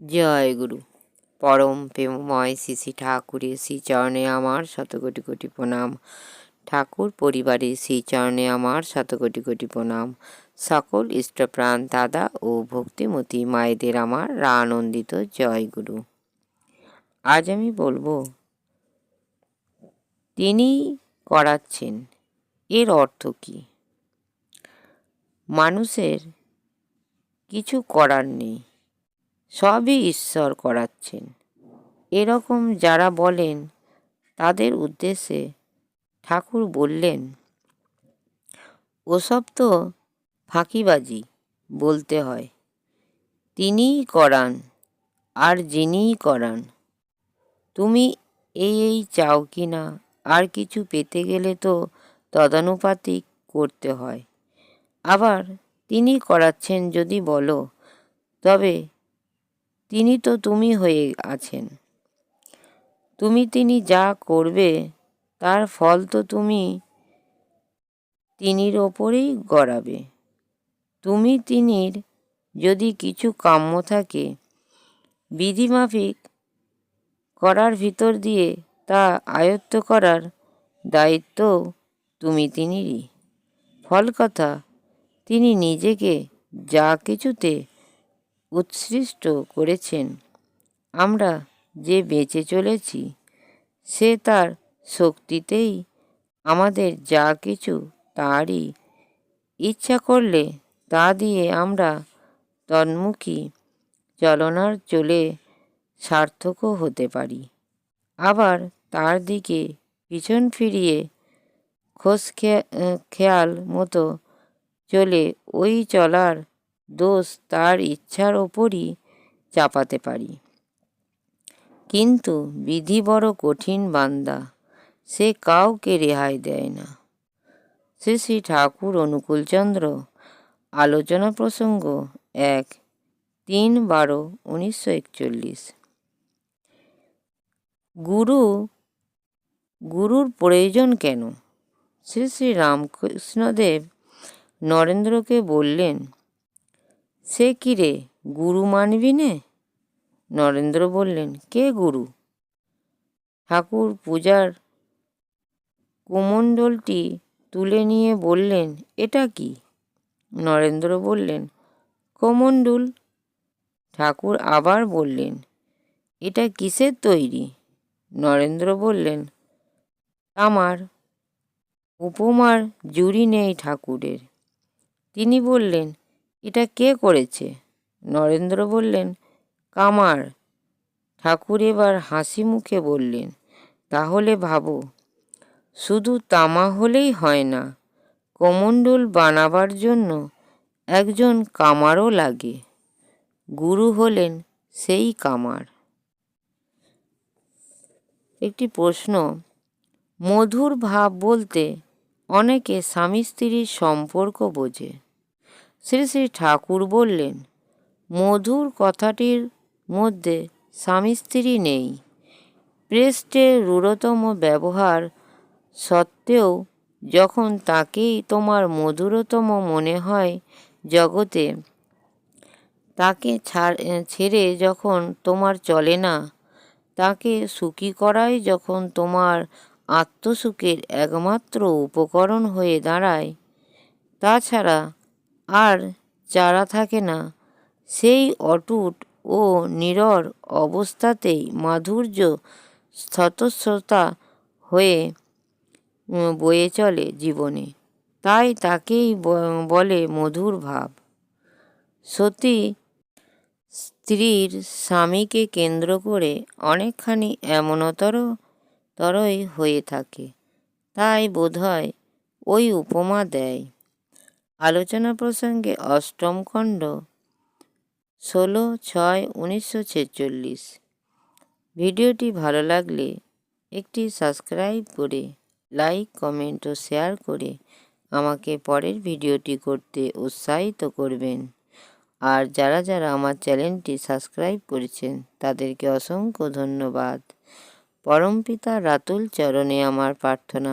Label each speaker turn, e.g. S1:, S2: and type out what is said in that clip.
S1: জয় গুরু। পরম প্রেমময় শ্রী শ্রী ঠাকুরের শ্রীচরণে আমার শত কোটি প্রণাম। ঠাকুর পরিবারের শ্রীচরণে আমার শত কোটি প্রণাম। সকল ইষ্টপ্রাণ দাদা ও ভক্তিমতী মায়েদের আমার আনন্দিত জয় গুরু। আজ আমি বলব, তিনি করাচ্ছেন, এর অর্থ কী? মানুষের কিছু করার নেই। সবই ঈশ্বর করাচ্ছেন। এরকম যারা বলেন, তাদের উদ্দেশ্যে ঠাকুর বললেন, ওসব তো ফাঁকিবাজি বলতে হয়। তিনিই করান আর যিনিই করান। তুমি এই এই চাও কি না? আর কিছু পেতে গেলে তো তদানুপাতিক করতে হয়। আবার তিনি করাচ্ছেন যদি বলো, তবে তিনি তো তুমি হয়ে আছেন। তুমি তিনি যা করবে, তার ফল তো তুমি তিনির ওপরেই গড়াবে। তুমি তিনির যদি কিছু কাম্য থাকে, বিধিমাফিক করার ভিতর দিয়ে তা আয়ত্ত করার দায়িত্ব তুমি তিনিরই। ফল কথা, তিনি নিজেকে যা কিছুতে উৎসৃষ্ট করেছেন। আমরা যে বেঁচে চলেছি, সে তার শক্তিতেই আমাদের যা কিছু তারই ইচ্ছা করলে তা দিয়ে আমরা তন্মুখী চলনার চলে সার্থকও হতে পারি। আবার তার দিকে পিছন ফিরিয়ে খোঁজ খেয়াল মতো চলে ওই চলার দোষ তার ইচ্ছার ওপরই চাপাতে পারি। কিন্তু বিধি বড় কঠিন বান্দা, সে কাউকে রেহাই দেয় না। শ্রী শ্রী ঠাকুর অনুকূলচন্দ্র, আলোচনা প্রসঙ্গ এক, তিন বারো, উনিশশো একচল্লিশ। গুরু, গুরুর প্রয়োজন কেন? শ্রী শ্রী রামকৃষ্ণদেব নরেন্দ্রকে বললেন সে কি রে, গুরু মানবি নে? নরেন্দ্র বললেন, কে গুরু? ঠাকুর পূজার কুমণ্ডলটি তুলে নিয়ে বললেন, এটা কি? নরেন্দ্র বললেন, কমণ্ডুল। ঠাকুর আবার বললেন, এটা কিসের তৈরি? নরেন্দ্র বললেন আমার উপমার জুড়ি নেই ঠাকুরের। তিনি বললেন এটা কে করেছে? নরেন্দ্র বললেন, কামার। ঠাকুর এবার হাসি মুখে বললেন, তাহলে ভাবো, শুধু তামা হলেই হয় না, কমণ্ডল বানাবার জন্য একজন কামারও লাগে। গুরু হলেন সেই কামার। একটি প্রশ্ন, মধুর ভাব বলতে অনেকে স্বামী স্ত্রীর সম্পর্ক বোঝে। শ্রী শ্রী ঠাকুর বললেন, মধুর কথাটির মধ্যে স্বামী স্ত্রী নেই। প্রেস্টের রূঢ়তম ব্যবহার সত্ত্বেও যখন তাকেই তোমার মধুরতম মনে হয় জগতে, তাকে ছেড়ে যখন তোমার চলে না, তাকে সুখী করাই যখন তোমার আত্মসুখের একমাত্র উপকরণ হয়ে দাঁড়ায়, তাছাড়া আর যারা থাকে না, সেই অটুট ও নিরর অবস্থাতেই মাধুর্য স্থতস্রতা হয়ে বয়ে চলে জীবনে। তাই তাকেই বলে মধুর ভাব। সতী স্ত্রীর স্বামীকে কেন্দ্র করে অনেকখানি এমনতর, তরই হয়ে থাকে। তাই বোধহয় ওই উপমা দেয়। আলোচনা প্রসঙ্গে অষ্টম খণ্ড, ষোলো ছয় উনিশশো ছেচল্লিশ। ভিডিওটি ভালো লাগলে একটি সাবস্ক্রাইব করে, লাইক, কমেন্ট ও শেয়ার করে আমাকে পরের ভিডিওটি করতে উৎসাহিত করবেন। আর যারা যারা আমার চ্যানেলটি সাবস্ক্রাইব করেছেন, তাদেরকে অসংখ্য ধন্যবাদ। পরমপিতা রাতুল চরণে আমার প্রার্থনা।